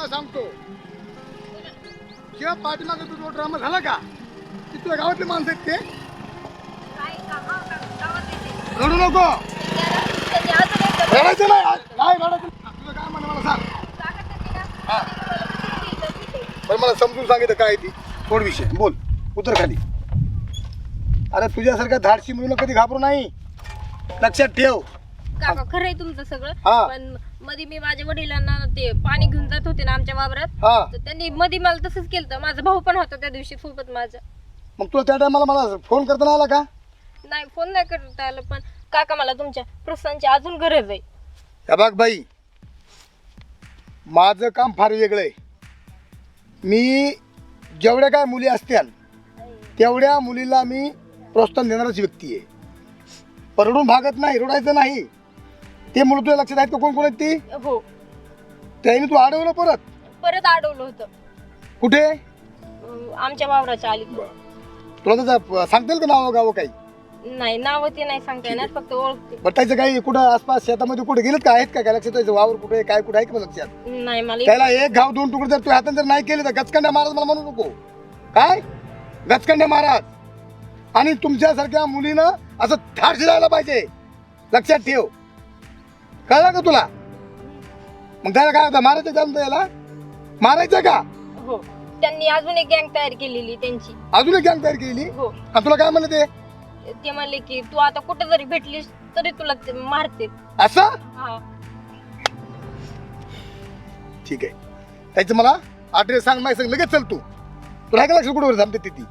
तुला सांगतो. किंवा पाठीमागे तुझा ड्रामा झाला का? की तुझ्या गावातले माणसं आहेत ते? रडू नको. रडायचं नाही. नाही रडायचं नाही. तुझं काय म्हणणं मला सांग. पण मला समजून सांगितलं काय ती. कोण विषय. बोल. उतर खाली. अरे तुझ्यासारख्या धाडशी मुलीला कधी घाबरू नाही? लक्षात ठेव. काका खरं आहे तुमचं सगळं. हा. पण मध्ये मी माझ्या वडिलांना ते पाणी घेऊन जात होते ना आमच्या वावरात. हा. तर त्यांनी मध्ये मला तसंच केलं माझा भाऊ पण होता त्या दिवशी सोबत माझा. मग तुला त्या टायमाला मला फोन करताना आला का? नाही फोन नाही करता आलं पण काका मला तुमच्या प्रोत्साहनची अजून गरज आहे. हे बघ बाई माझं काम फार वेगळं आहे. मी जेवढ्या काय मुली असत्याल तेवढ्या मुलीला मी प्रोत्साहन देणारच व्यक्ती आहे. परडून भागत नाही रडायचं नाही. ते मुलं तुझ्या लक्षात आहेत का? कोण कोण आहेत ती? हो. त्याने तू अडवलं परत? परत अडवलं होतं. कुठे? अं, आमच्या वावराच्या आली तुला त्याचं सांगता येईल का नाव गावं काही? नाही नाव ते नाही सांगता येणार फक्त ओळखते. बरं त्याचं काही कुठं आसपास शेतामध्ये कुठे गेलेत का? आहेत का काय लक्षात? त्याचं वावर कुठे आहे, काय कुठे आहे का लक्षात? नाही मला त्याला एक घाव दोन तुकडे जर तू हाताने जर नाही केले तर गचकंड्या महाराज मला म्हणू नको. काय? गचकंड्या महाराज. आणि तुमच्यासारख्या मुलीनं असं धाडशी राहायला पाहिजे. लक्षात ठेव. कळलं का तुला? मग त्याला काय होतं मारायचं जमतं याला? मारायचं का? हो. त्यांनी अजून एक गँग तयार केलेली त्यांची. अजून एक गँग तयार केली हो. आणि तुला काय म्हणलं ते? ते म्हणले की तू आता कुठे जरी भेटलीस तरी तुला ते मारते. असं? हा. ठीक आहे. त्याचं मला ॲड्रेस सांग नाही सांग लगेच चल तू. तुला काय लक्ष कुठे थांबते ती?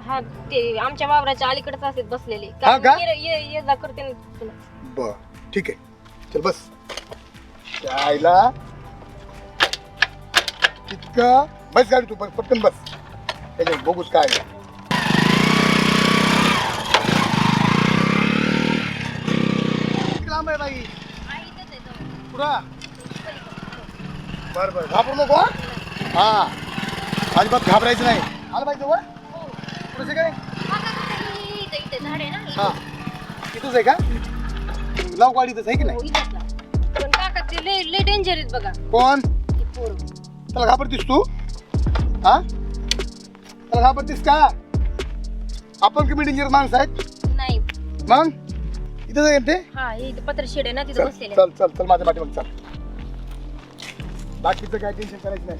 हा ते आमच्या वावराच्या अलीकडेच असत बसलेले. का? ये ये- ये जा करते ना तुला. बर. ठीक आहे. चल बस. आईला इतकं. बस गाडी तू बस पटकन बस. त्याच्यात बघूच काय आहे. किती लांब आहे बाई. पुढं बर बर. घाबरू नको हा? हा. अजिबात घाबरायचं नाही. आलं पाहिजे जवळ? पुढे काय आहे ना? हा. इथंच आहे का? लाव गाडी इथंच आहे की हो, नाही ना. पण काका ते लय लय डेंजर आहेत बघा. कोण? ती पोरं. त्याला घाबरतीस तू? हा? त्याला घाबरतीस का? आपण कमी डेंजर माणसं आहेत? नाही. मग? इथं जाईल ते? हा हे इथं पत्र शेड आहे ना तिथं चल बसलेले. चल चल चल माझ्या पाठीमाग चल. बाकीचं काय टेन्शन करायचं नाही.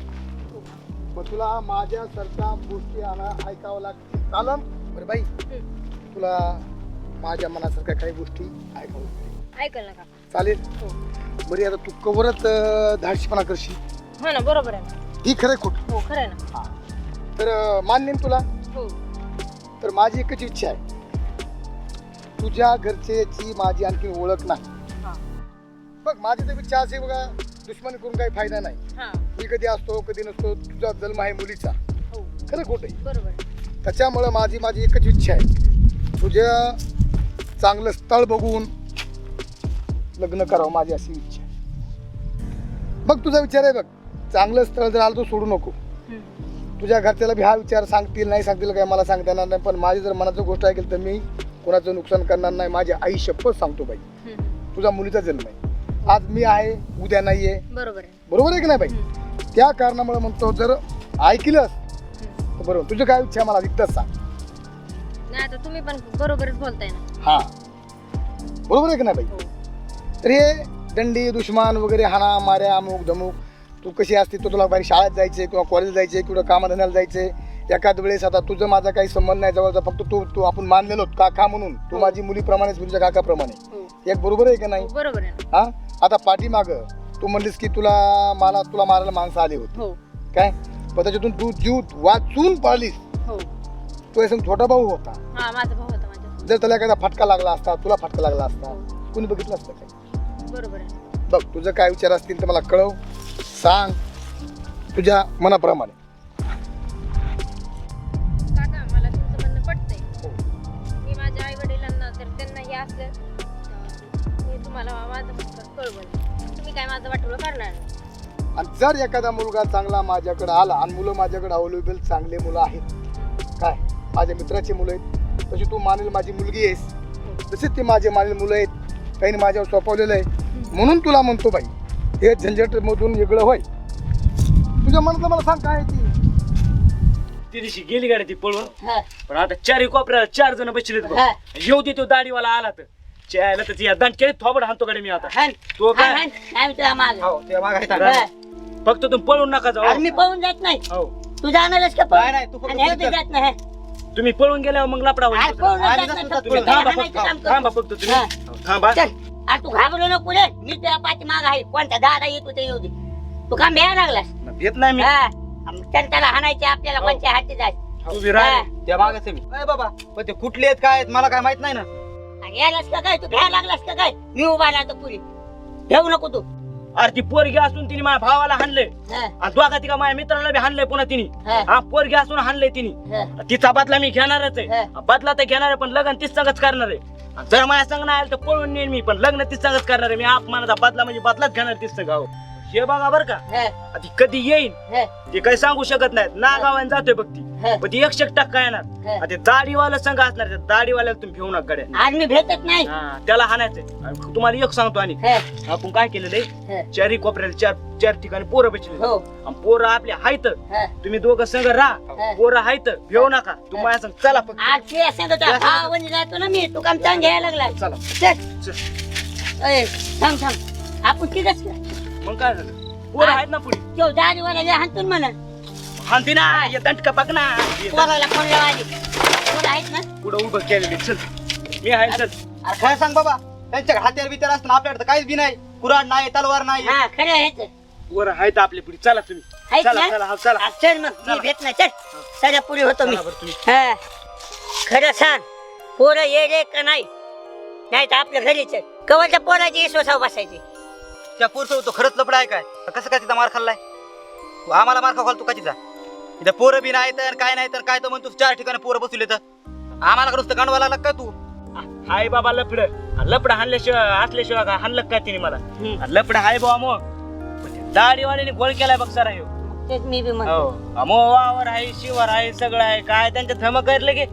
मग तुला माझ्यासारख्या गोष्टी आणा ऐकावं लागतील. चालन? बरं बाई. तुला माझ्या मनासारख्या काही गोष्टी ऐकावं लागतील. ऐकल ना काका चालेल. हो. बरी आता तू कवरच अं, धाडशीपणा करशील. हो ना बरोबर आहे ना. ही खरं खोट. हो खरं आहे ना. तर अं, मान्य ना तुला. हो. तर माझी एकच इच्छा आहे. तुझ्या घरच्याची माझी आणखी ओळख नाही. हा. बघ माझी तर इच्छा असे बघा दुश्मनी करून काही फायदा नाही. हा. मी कधी असतो कधी नसतो तुझा जन्म आहे मुलीचा. हो. खरं खोटं आहे. बरोबर आहे. त्याच्यामुळं माझी माझी एकच इच्छा आहे. तुझ्या चांगलं स्थळ बघून लग्न करावं माझी अशी इच्छा आहे. बघ तुझा विचार आहे बघ. चांगलं स्थळ जर आलं तर सोडू नको. तुझ्या घरच्याला बी हा विचार सांगतील नाही सांगतील काय मला सांगता येणार नाही. पण माझी जर मनाचं गोष्ट ऐकेल तर मी कोणाचं नुकसान करणार नाही. माझी आई शपथ सांगतो बाई. तुझा मुलीचा जन्म आहे. आज मी आहे उद्या नाही आहे बरोबर आहे. बरोबर आहे की नाही बाई. त्या कारणामुळे म्हणतो जर ऐकलंस हम्म. तर बरोबर. तुझं काय इच्छा आहे मला एकदाच सांग. नाही आता तुम्ही पण बरोबरच बोलताय ना. हा. बरोबर आहे की नाही बाई? हो. तर हे दंडी दुश्मन वगैरे हाना माऱ्या अमुक धमुक. तू कशी असते? तो तुला बाहेर शाळेत जायचे किंवा कॉलेज जायचे किंवा कामाधंद्याला जायचे एखाद वेळेस आता तुझं माझा काही संबंध नाही. जवळचा फक्त तू तू आपण मानलेलो काका म्हणून. तू हो. माझी मुलीप्रमाणेच तुझ्या काकाप्रमाणे. हो. एक बरोबर आहे की नाही? हो, बरोबर हा? आता पाठीमाग तू म्हणलीस की तुला मला तुला मारायला माणसं आली होती. काय? पण त्याच्यातून तू जीव वाचून पळालीस. तो एक छोटा भाऊ होता. जर त्याला एखादा फटका लागला असता तुला फटका लागला असता कुणी बघितलं असतं काय? बरोबर आहे. बघ तुझं काय विचार असतील तर मला कळव सांग तुझ्या मनाप्रमाणे. काका मला तुमचं म्हणणं पटतंय. मी माझ्या आई वडिलांना तर त्यांना हे असलं अं, मी तुम्हाला माझं फक्त कळवलं. तुम्ही काय माझं वाटवलं करणार नाही. आणि जर एखादा मुलगा चांगला माझ्याकडे आला आणि मुलं माझ्याकडे अवेलेबल चांगले मुलं आहेत काय? माझ्या मित्राची मुलं आहेत तशी तू मानेल माझी मुलगी आहेस. तसेच ते माझे मानेल मुलं आहेत काही माझ्यावर सोपवलेलं आहे. म्हणून तुला म्हणतो बाई हे झंझटमधून वेगळं होय. तुझ्या मनातलं मला सांग काय आहे ती. ती दिवशी गेली गाडी ती पळून. हा. पण आता चारही कोपऱ्याला चार जण बसलेत बघ. हा. येऊ दे तो दाढीवाला आला तर. चायला तर या दणकेत थोबड हाणतो गाडी मी आता. हाण. तो काय? हाण, हाण. आम्ही तुला माग. हो ते मागायचं. फक्त तुम्ही पळून नका अरे जाऊ मी पळून जात नाही. हो. तू जाणारच का नाही, नाही, तू पळून फक्त आणि हे पुढे बी जात नाही तुम्ही पळून गेल्यावर मग लपडा अरे होईल पळून आणि जात नाही. नसतं फक्त तुम्ही काय थांबा हाणायचं फक्त. काम कर. थांबा फक्त तुम्ही. हा. हो, थांबा. चल. अरे तू घाबरू नको पुढे मी तुझ्या पाठी माग आहे. कोणता दादा येतो ते येऊ दे. तू काम भ्यायला लागलास. येत नाही मी. हा. त्याला हाणायचे आपल्याला हो. हाती जाय. तू हा. त्या मागायचं मी. नाही बाबा पण ते कुठले आहेत काय आहेत मला काय माहीत नाही ना. आणि यायलास का काय? तू भ्यायला लागलास का काय? मी उभा राहतो पुढे. ठेवू नको तू. अरे ती पोरगी असून तिने माझ्या भावाला हाणले हा, आणि दोघा तिका माझ्या मित्राला बी हाणलंय पुन्हा तिने. हा, हा पोरगी असून हाणलंय तिने. हा. तिचा बदला मी घेणारच आहे. हा. बदला तर घेणार आहे पण लग्न तीच करणार आहे. जर माझ्या संग नाही आलं तर पळून नेईन मी पण लग्न तीच सांगत करणार आहे. मी अपमानाचा बदला म्हणजे बदलाच घेणार तीच गाव. हो बघा बरं का. हा, ती कधी येईन हा, ते काही सांगू शकत नाहीत. ना गावाने जातोय बघ ती. पण ती एकशे एक टक्का येणार. हा. ते दाढीवाला संघ असणार त्या दाढीवाल्याला तुम्ही घेऊ नका गड्या. आज मी भेटत नाही. हा, त्याला हाणायचंय आणि तुम्हाला एक सांगतो आणि. हा, आपण काय केलेलं. आहे? चारही कोपऱ्याला चार चार ठिकाणी पोरं बसले हो. पोरं आपले हायत हा. तुम्ही दोघं संघ. राहा. पोरं हायत घेऊ नका. तुम्ही माझ्या संग चला फक्त. आज ते असं होतं भावाने जातो ना मी. तू काम चांग घ्यायला लागला. चला. चल. चल. अय, थांब थांब. आपण तिथंच का मग काय झालं? पोरं आहेत ना पुढे? तो दारीवाला हाणतून म्हणा हानती ना ये दंटका बघ ना. पोराला फोन लावायचे पोरं आहेत ना? पुढे उभं केलेले. चल. मी आहे चल. अरे काय सांग बाबा? त्यांच्या हात्यार बित्यार असताना आपल्याकडे तर काहीच बी नाही. कुराड नाही तलवार नाही. हा खरं आहे ते. पोरं आहेत पुढे. चला तुम्ही. आहेत चला? चला हा, चला. चल मग मी चला. भेट नाही. चल. सगळ्या पुढे होतो मी. चला बरं तुम्ही. हा. खरं सांग पोरं ये रे का नाही? नाही तर आपल्या घरीच आहे. कवरच्या पोराची विश्वासावर बसायची. त्या पोरचं तो खरंच लपडा आहे काय? कसं काय तिथं मार खाल्लाय? तू आम्हाला मार खाऊ तू कधीचा? इथं पोरं बी नाही तर काय नाही तर काय तर म्हणतो चार ठिकाणी पोरं बसवले तर आम्हाला नुसतं गांडवा लागला का तू? हाय बाबा लपड लपड हाणल्याशिवाय असल्याशिवाय काय हाणलं काय तिने मला. लपड हाय बाबा मग दाढीवाल्याने गोळ केलाय बघ सर. तेच मी बी म्हणतो. हो. वावर आहे शिवर आहे सगळं आहे. काय त्यांच्या धमक करलं की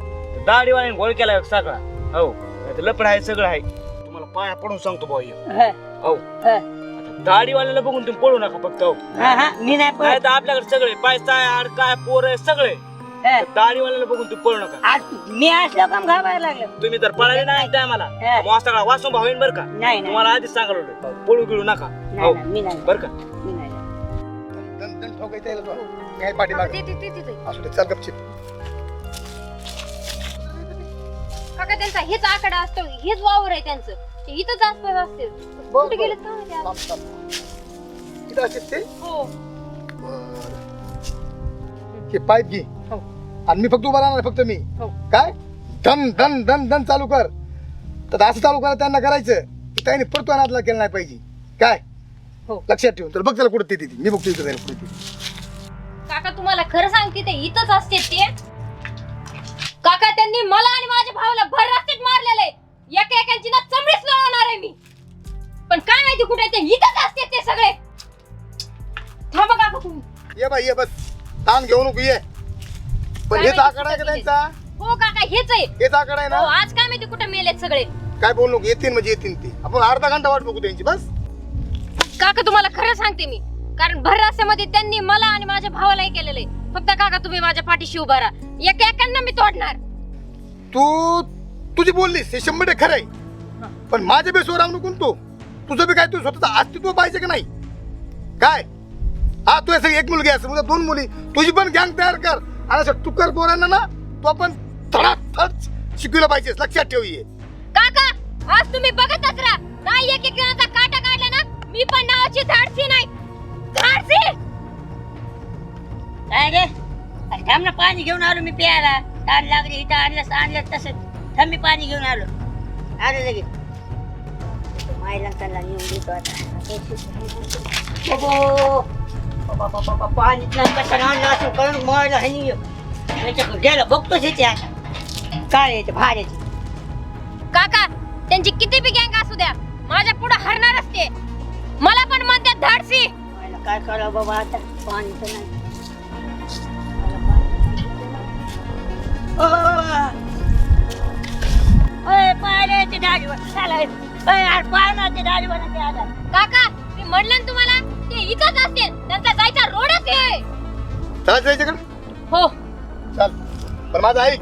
दाढीवाल्याने गोळ केलाय बघ सगळा. हो. लपड आहे सगळं आहे. तुम्हाला पाया पडून सांगतो भाऊ. हा, दाढीवाल्याला बघून तुम्ही पळू नका फक्त हो. हा, हा, मी नाही नाही पळत. तर आपल्याकडे सगळे पैसा आहे आड काय पोर आहे सगळे. हा. दाढीवाल्याला बघून तुम्ही पळू नका. आज मी असलो काम घाबायला लागलो? तुम्ही जर पळाले नाही त्या मला हा. मग सगळा वाचून भाऊ बरं का? नाही नाही. तुम्हाला आधीच सांगायला होतं पळू गिळू नका. नाही, हो. नाही, मी नाही. बरं का? मी नाही. दण दण ठोकायचं याला तो. मी आहे पाठीमागं. ते- ते- ते- ते- ते. असू दे चल गपचिप. काका त्यांचा हेच आकडा असतो हेच वावर आहे त्यांचं. ते इथंच आसपास असते कुठे का माहिती आज? ते? हो. बरं. हे पाईप घे. हो. आणि मी फक्त उभा राहणार फक्त मी. हो. काय? धन धन धन धन चालू कर. तर असं चालू करा त्यांना करायचं. की त्यांनी परतो अनाथला केलं नाही पाहिजे. काय? हो. लक्षात ठेवून. तर बघ त्याला कुठं ते मी बघतो इथं जायला कुठे काका तुम्हाला खरं सांगते ते इथंच असते ते. काका त्यांनी मला आणि माझ्या भावाला भर रस्त्यात मारलेलं आहे. एका एकांची ना चमडीच लढवणार आहे मी. पण काय माहिती कुठे ते? इथंच असते ते सगळे. थांबा काका तुम्ही. ये बाई ये बस. ताण घेऊ नको ये पण काय हेच आकडा आहे का? त्यांचा? हो काका हेच आहे. हेच आकडा आहे हो ना आज काय माहिती कुठे मेलेत सगळे. काय बोलू नको येतील म्हणजे येतील ते. आपण अर्धा घंटा वाट बघू त्यांची बस. काका तुम्हाला खरं सांगते मी. कारण भर रस्त्यामध्ये त्यांनी मला आणि माझ्या भावालाही केलेलं. आहे फक्त काका तुम्ही माझ्या पाठीशी उभा राहा. एका एकांना मी तोडणार. तू तुझी बोललीस हे शंभर टक्के खरं आहे. पण माझ्या बेसवर राहू नको ना तू. तुझं बी काय तू स्वतःचं अस्तित्व पाहिजे का नाही? काय? हा तू असं एक मुलगी असं दोन मुली. तुझी पण गँग तयार कर. आणि असं टुकर पोरांना ना तू आपण थडाथड शिकवलं पाहिजेस लक्षात ठेव ये काका आज तुम्ही बघतच राहा. नाही एक एक जणांचा काटा काढला ना मी पण नावाची धाडसी नाही. धाडसी! काय रे? थांब ना पाणी घेऊन आलो मी प्यायला. ताण लागली इथं आणलं आणलं तसं. थांब मी पाणी घेऊन आलो. आलो लगेच. मायला त्याला नेऊन देतो आता बाबो. बाबा, बाबा, बाबा, पाणी नाही कसं आणलं असं करून मळलं हानी याच्याकडे गेलं बघतोच याचे आता काय याचे भाड्याचे काका त्यांची किती बी गँग असू द्या माझ्या पुढे हरणारच ते मला पण म्हणतात धाडसी मला काय करावं बाबा आता पाणी तर नाही मला पाणी नाही. ओ, ओय, पाहिलं ते दाढीवर. चला, काका मी म्हणलं ना तुम्हाला ते इथंच असतील. त्यांचा जायचा रोडच आहे. चाल जायच्याकडे हो. चाल. पण माझा ऐक.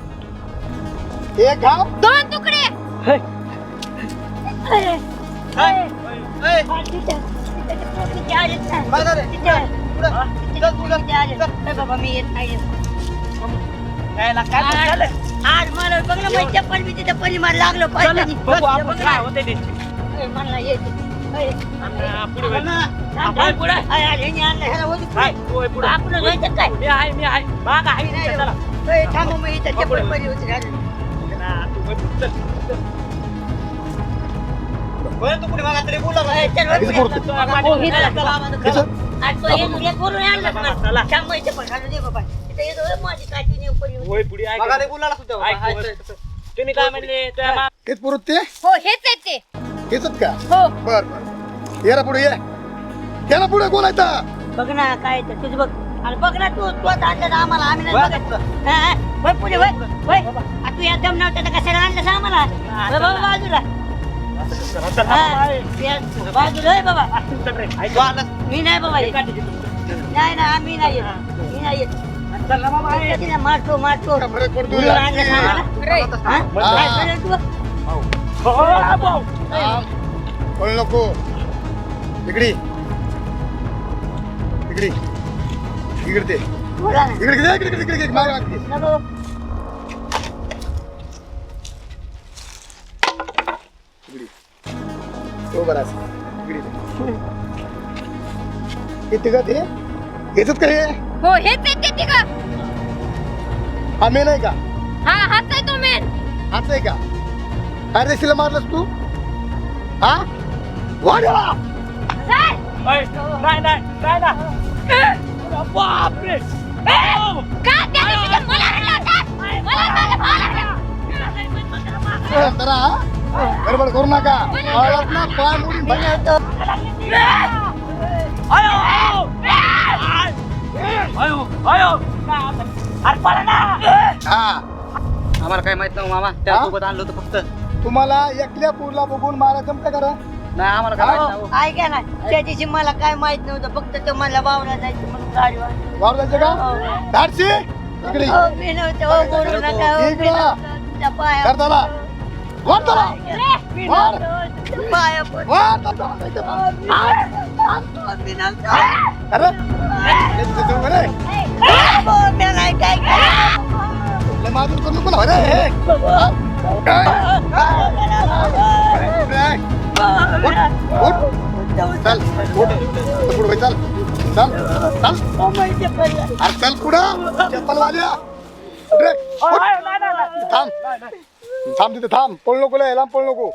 एक घाव. दोन तुकडे. माझा रे. चल. तू बाबा मी येत नाही यायला काय? आज मला बघ ना माझी चप्पल मी तिथे परिमाण लागलो चला, पाहिजे बघू आपण काय होते त्यांची मला येते पुढे वळ. आपण पुढे. हाय, तू आहे पुढे. आपण जायचं काय मी आहे मी आहे माग आहे नाही चला. ए, थांबा मग इथं चप्पल परी होती तू वळ, चल, चल. तरी बोला पुरतं? होय, पुढे ऐक, हाय. तुम्ही काय म्हणले? तुझ्या मा- हेच पुरत ते? हो हेच आहेत ते. हेच का? हो. बर बर. ये ना पुढे ये. ये ना पुढे कोण? बघ ना काय ते तुझं बघ. अरे बघ ना तू तू आता आणलं आम्हाला. आम्ही नाही बघत. हा, हा. पुढे. आ, तू एकदम नव्हतं तर कशाला आणलं आम्हाला? बाबा बाजूला. मी नाही बाबा नाही ना मी नाही येत. मी नाही येत. किती ना, नको इकडे इकडे इकडे इकडे इकडे इकडे इकडे इकडे मार तो बराच इकडे ते. हे तिघं ते? घेतात का हे? हो हेच आहेत ते तिघं. हा मेन आहे का? हा हाच आहे तो मेन हाच आहे का? काय रेशीला मारलंस तू? हा? ऐ, नाही नाही नाही ना बापरे. का त्या मला? मला गडबड करू नका. ना पाय मोडून हा. आम्हाला काय माहीत नव्हतं मामा. त्या? सोबत आणलं होतं फक्त. तुम्हाला एकल्या पूरला बघून मारा जमतं करा नाही आम्हाला काय माहीत नाही ऐका ना त्या दिवशी मला काय माहीत नव्हतं. फक्त तो मला वावरा जायचं म्हणून गाडीवर. वावर जायचं का? हो. धाडशी इकडे हो, मी नव्हतं. हो बोलू नका. हो, मी इकडं. नव्हतं. तुमच्या पाया वर चला वर पाया पड वर चला इथे बस. अरे इथे जाऊ बरे. लय मारून करू नको ना, अरे, हे. काय? अरे, काय? उठ, उठ. चल उठ. इथं पुढं वळ, चल चल चल अरे चल पुढं चप्पल वाल्या चल रे, उठ. थांब थांब तिथे थांब. पळू नको लय लांब पळू नको.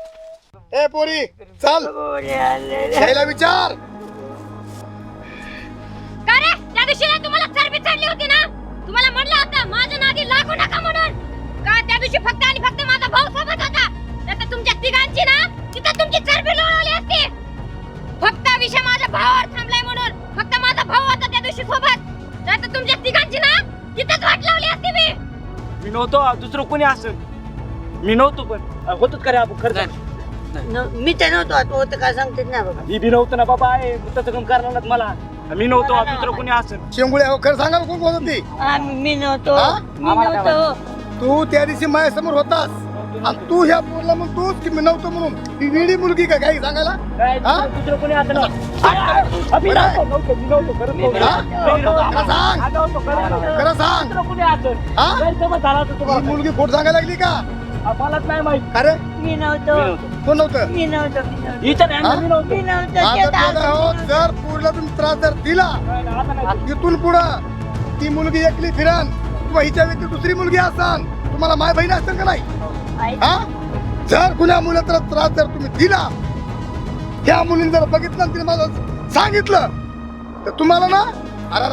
ए पोरी चल. यायला विचार. का रे? त्या दिवशी ना तुम्हाला चरबी चढली होती ना? तुम्हाला म्हणलं होतं माझ्या नादी लागू नका म्हणून. का त्या दिवशी फक्त आणि फक्त माझा भाऊ सोबत होता? तुमच्या तिघांची ना तिथं तुमची चरबी लोळवली असती. फक्त विषय माझ्या भावावर थांबलाय म्हणून. फक्त माझा भाऊ होता त्या दिवशी सोबत. तुमच्या तिघांची ना तिथंच वाट लावली असती मी. मी नव्हतो दुसरं कोणी असेल. मी नव्हतो पण अ, होतोच का रे आपण खरं सांग. न- मी तर नव्हतो तू होतं काय सांगतेस ना बाबा मी बी नव्हतं ना बाबा आहे तसं काम करणार मला मी नव्हतो दुसरं कोणी असेल शेंगुळे हो खरं सांगा ना कोण बोलत होती मी नव्हतो हा? मी नव्हतो हो. तू त्या दिवशी माझ्यासमोर होतास आणि तू ह्या पोरला मग तूच की मी नव्हतो म्हणून ती वेडी मुलगी का काही सांगायला काय हा? दुसरं- दुसरं कोणी असेल ना. आ, मी नव्हतो, नव्हतो, मी नव्हतो, खरंच नव्हतो. हा? मी नव्हतो. खरं सांग. हा, नव्हतो, खरंच नव्हतो. खरं सांग दुसरं कोणी असेल हा? गैरसमज झाला होता ही तुम्हाला मुलगी खोट सांगायला लागली का माहीत. अरे? मी नव्हतो. कोण नव्हतं? मी नव्हतो हो? जर पुढला तुम्ही त्रास जर दिला नाही, इथून पुढं ती मुलगी एकली फिरान किंवा हिच्या व्यक्ती दुसरी मुलगी असान तुम्हाला माय बहीण असेल का नाही? हा? जर कुण्या मुलाचा त्रास जर तुम्ही दिला त्या मुलीने जर बघितलं आणि तिने मला सांगितलं तर तुम्हाला ना अरा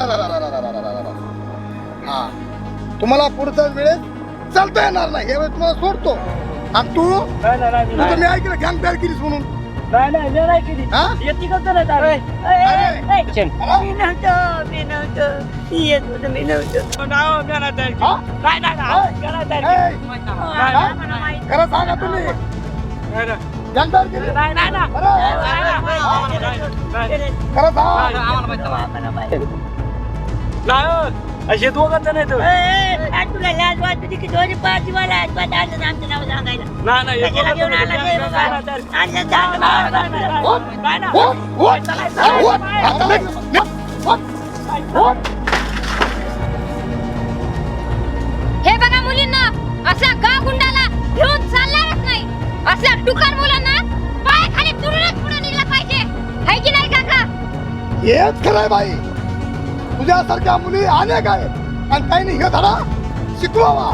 तुम्हाला पुढचा वेळेस चालता येणार नाही हे वेळेस सोडतो आणि तू नाही, नाही, नाही, तू तर मी ऐकलं गँग तयार केलीस म्हणून नाही, नाही, मी हा? येते का तुला दारू? अरे. चल. मी नव्हतो, मी नव्हतो. येत होतं, नाही, नाही, नाव घरात आहे. ए, नाही, हा? नाही, नाही. खरं सांगा तुम्ही नाही. असे दोघं जण आहेत. ए, आणि तुला लाज वाटते की दोन्ही पाच आमचं नाव सांगायला. नाही नाही कशाला घेऊन आला ते. हे बघा. मुलींना असल्या गाव गुंडाला घेऊन चालणारच नाही. असल्या टुकार मुलांना पायाखाली तुरूनच पुढे नेलं पाहिजे. है की नाही काका? हेच खरंय बाई. तुझ्यासारख्या मुली अनेक आहेत. आणि त्यांनी हे धडा शिकवावा.